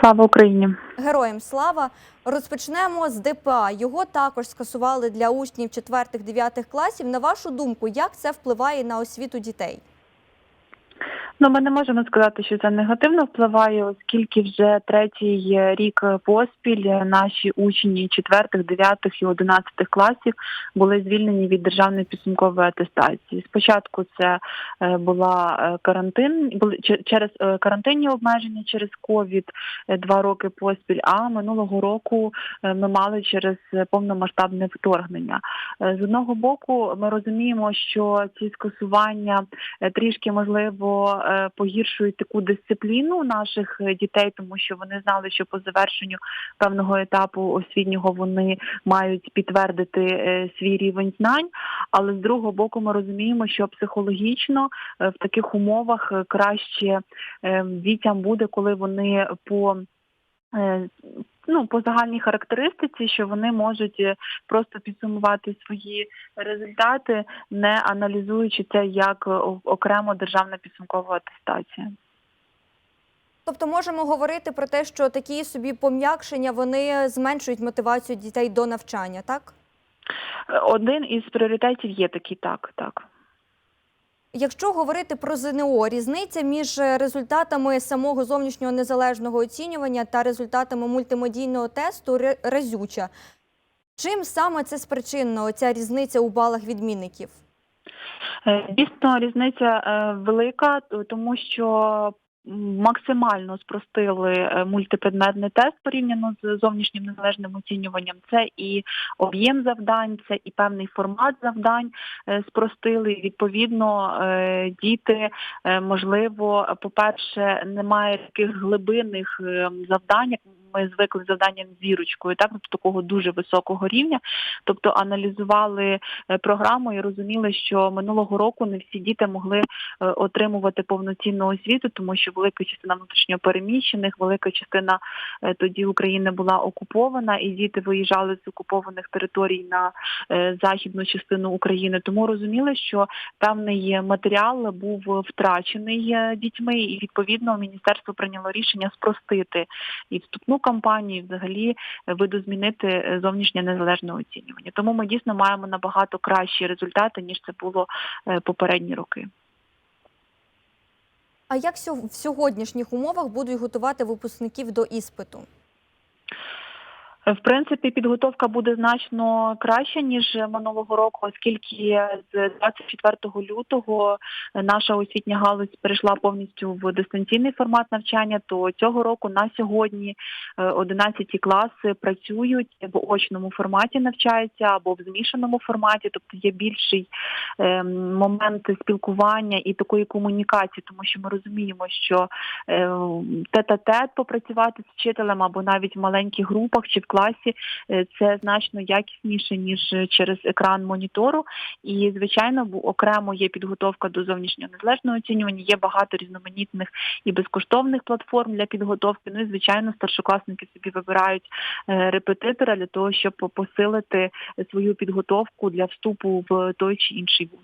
Слава Україні! Героям слава! Розпочнемо з ДПА. Його також скасували для учнів 4-9 класів. На вашу думку, як це впливає на освіту дітей? Ну, ми не можемо сказати, що це негативно впливає, оскільки вже третій рік поспіль наші учні 4, 9 і 11 класів були звільнені від державної підсумкової атестації. Спочатку це е, була е, карантин, через е, карантинні обмеження через ковід е, два роки поспіль. А минулого року е, ми мали через повномасштабне вторгнення. Е, З одного боку, ми розуміємо, що ці скасування е, трішки можливо е, погіршують таку дисципліну наших е, дітей, тому що вони знали, що по завершенню певного етапу освітнього вони мають підтвердити е, свій рівень знань. Але з другого боку, ми розуміємо, що психологічно е, в таких умовах е, краще е, дітям буде, коли вони по е, Ну, по загальній характеристиці, що вони можуть е, просто підсумувати свої результати, не аналізуючи це як е, окремо державна підсумкова атестація. Тобто можемо говорити про те, що такі собі пом'якшення вони зменшують мотивацію дітей до навчання, так? Е, Один із пріоритетів є такий так, так. Якщо говорити про ЗНО, різниця між е, результатами самого зовнішнього незалежного оцінювання та результатами мультимедійного тесту разюча. Чим саме це спричинено, ця різниця у балах відмінників? Е, Дійсно, різниця е, велика, тому що максимально спростили е, мультипредметний тест порівняно з зовнішнім незалежним оцінюванням. Це і об'єм завдань, це і певний формат завдань е, спростили. Відповідно, е, діти, можливо, по-перше, немає таких глибинних е, завдань, як ми звикли завданням зірочкою, так тобто такого дуже високого рівня. Тобто аналізували е, програму і розуміли, що минулого року не всі діти могли е, отримувати повноцінну освіту, тому що велика частина внутрішньопереміщених, велика частина е, тоді України була окупована, і діти виїжджали з окупованих територій на західну частину України. Тому розуміли, що певний матеріал був втрачений дітьми, і відповідно міністерство прийняло рішення спростити і вступну кампанію, взагалі е, видозмінити е, зовнішнє незалежне оцінювання. Тому ми дійсно маємо набагато кращі результати ніж це було е, попередні роки. А як в сьогоднішніх умовах будуть готувати випускників до іспиту? Е, В принципі, підготовка буде значно краща ніж минулого року, оскільки з 24 лютого наша освітня галузь перейшла повністю в дистанційний формат навчання. То цього року на сьогодні е, 11 класи працюють в очному форматі, навчаються або в змішаному форматі, тобто є більший е, момент спілкування і такої комунікації, тому що ми розуміємо, що е, тет-а-тет попрацювати з вчителем або навіть в маленьких групах чи в класі е, це значно якісніше ніж через екран монітору. І звичайно, окремо є підготовка до зовнішнього незалежного оцінювання. Є багато різноманітних і безкоштовних платформ для підготовки. Ну і звичайно, старшокласники собі вибирають е, репетитора для того, щоб посилити свою підготовку для вступу в той чи інший вуз.